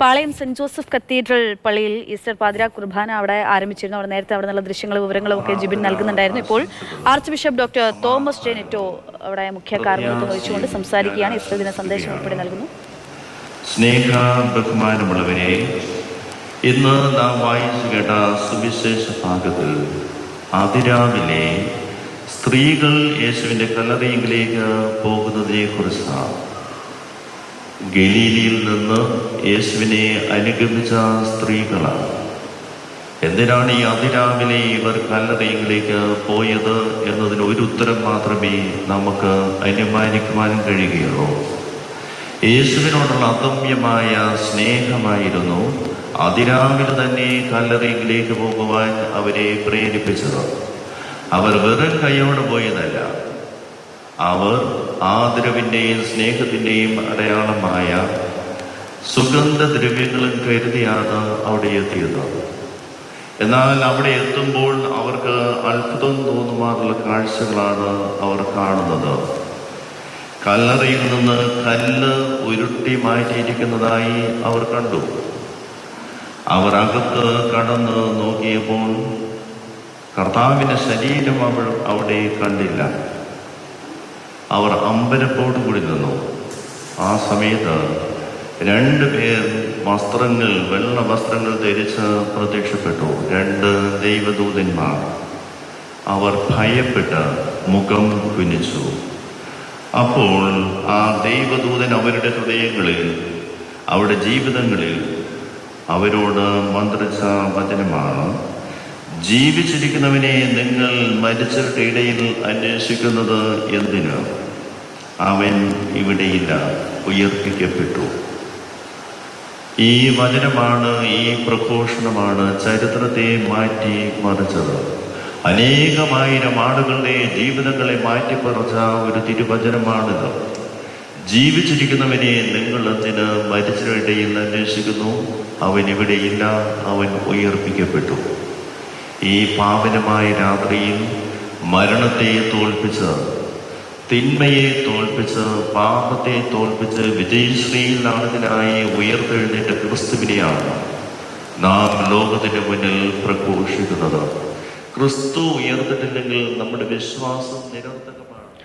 പാളയം saint Joseph cathedral പള്ളിയിൽ Easter പാതിര കുർബാന അവിടെ ആരംഭിച്ചിരുന്നു. അവിടെ നേരത്തെ അവിടെ നിന്നുള്ള ദൃശ്യങ്ങളും വിവരങ്ങളും ഒക്കെ ജിബിൻ നൽകുന്നുണ്ടായിരുന്നു. ഇപ്പോൾ archbishop doctor Thomas genito അവിടെ മുഖ്യ കാർമ്മികത്വം വഹിച്ചുകൊണ്ട് സംസാരിക്കുകയാണ്. ഈസ്റ്റർ ദിന സന്ദേശം ഉൾപ്പെടെ നൽകുന്നു. സ്നേഹ ബഹുമാനമുള്ളവരെ ഇന്ന് നാം വായിച്ചു കേട്ട സുവിശേഷ ഭാഗത്തിൽ അതിരാവിലെ സ്ത്രീകൾ യേശുവിന്റെ കല്ലറയിലേക്ക് പോകുന്നതിനെ കുറിച്ചാണ് ഗലീലിയിൽ നിന്ന് യേശുവിനെ അനുഗമിച്ച സ്ത്രീകളാണ്. എന്തിനാണ് ഈ അതിരാവിലെ ഇവർ കല്ലറയിലേക്ക് പോയത് എന്നതിന് ഒരു ഉത്തരം മാത്രമേ നമുക്ക് അനുമാനിക്കുവാനും കഴിയുകയുള്ളൂ. യേശുവിനോടുള്ള അദമ്യമായ സ്നേഹമായിരുന്നു അതിരാവിലെ തന്നെ കല്ലറയിലേക്ക് പോകുവാൻ അവരെ പ്രേരിപ്പിച്ചത്. അവർ വെറും കൈയോട് പോയതല്ല അവർ ആദരവിന്റെയും സ്നേഹത്തിന്റെയും അടയാളമായ സുഗന്ധദ്രവ്യങ്ങളും കരുതിയാണ് അവിടെ എത്തിയത്. എന്നാൽ അവിടെ എത്തുമ്പോൾ അവർക്ക് അത്ഭുതം തോന്നുമാറുള്ള കാഴ്ചകളാണ് അവർ കാണുന്നത്. കല്ലറയിൽ നിന്ന് കല്ല് ഉരുട്ടി മാറ്റിയിരിക്കുന്നതായി അവർ കണ്ടു. അവർ അകത്ത് കടന്ന് നോക്കിയപ്പോൾ കർത്താവിന്റെ ശരീരം അവൾ അവിടെ കണ്ടില്ല. അവർ അമ്പരപ്പോട് കൂടി നിന്നു. ആ സമയത്ത് രണ്ട് പേർ വസ്ത്രങ്ങൾ വെള്ള വസ്ത്രങ്ങൾ ധരിച്ച് പ്രത്യക്ഷപ്പെട്ടു. രണ്ട് ദൈവദൂതന്മാർ. അവർ ഭയപ്പെട്ട് മുഖം കുനിച്ചു. അപ്പോൾ ആ ദൈവദൂതൻ അവരുടെ ഹൃദയങ്ങളിൽ അവരുടെ ജീവിതങ്ങളിൽ അവരോട് മന്ത്രിച്ച വചനമാണ് ജീവിച്ചിരിക്കുന്നവനെ നിങ്ങൾ മരിച്ചവരുടെ ഇടയിൽ അന്വേഷിക്കുന്നത് എന്തിന്? അവൻ ഇവിടെയില്ല ഉയർപ്പിക്കപ്പെട്ടു. ഈ വചനമാണ് ഈ പ്രഘോഷണമാണ് ചരിത്രത്തെ മാറ്റി മറിച്ചത്. അനേകമായിരം ആളുകളുടെ ജീവിതങ്ങളെ മാറ്റിപ്പറച്ച ഒരു തിരുവചനമാണിത്. ജീവിച്ചിരിക്കുന്നവനെ നിങ്ങൾ എന്തിന് മരിച്ചവരുടെയിൽ അന്വേഷിക്കുന്നു? അവൻ ഇവിടെയില്ല അവൻ ഉയർപ്പിക്കപ്പെട്ടു. ഈ പാവനമായ രാത്രിയിൽ മരണത്തെ തോൽപ്പിച്ച് തിന്മയെ തോൽപ്പിച്ച് പാപത്തെ തോൽപ്പിച്ച് വിജയശ്രീയിൽ നാളത്തിനായി ഉയർത്തെഴുന്നേറ്റ ക്രിസ്തുവിനെയാണ് നാം ലോകത്തിന്റെ മുന്നിൽ പ്രഘോഷിക്കുന്നത്. ക്രിസ്തു ഉയർത്തിട്ടില്ലെങ്കിൽ നമ്മുടെ വിശ്വാസം നിരർത്ഥകം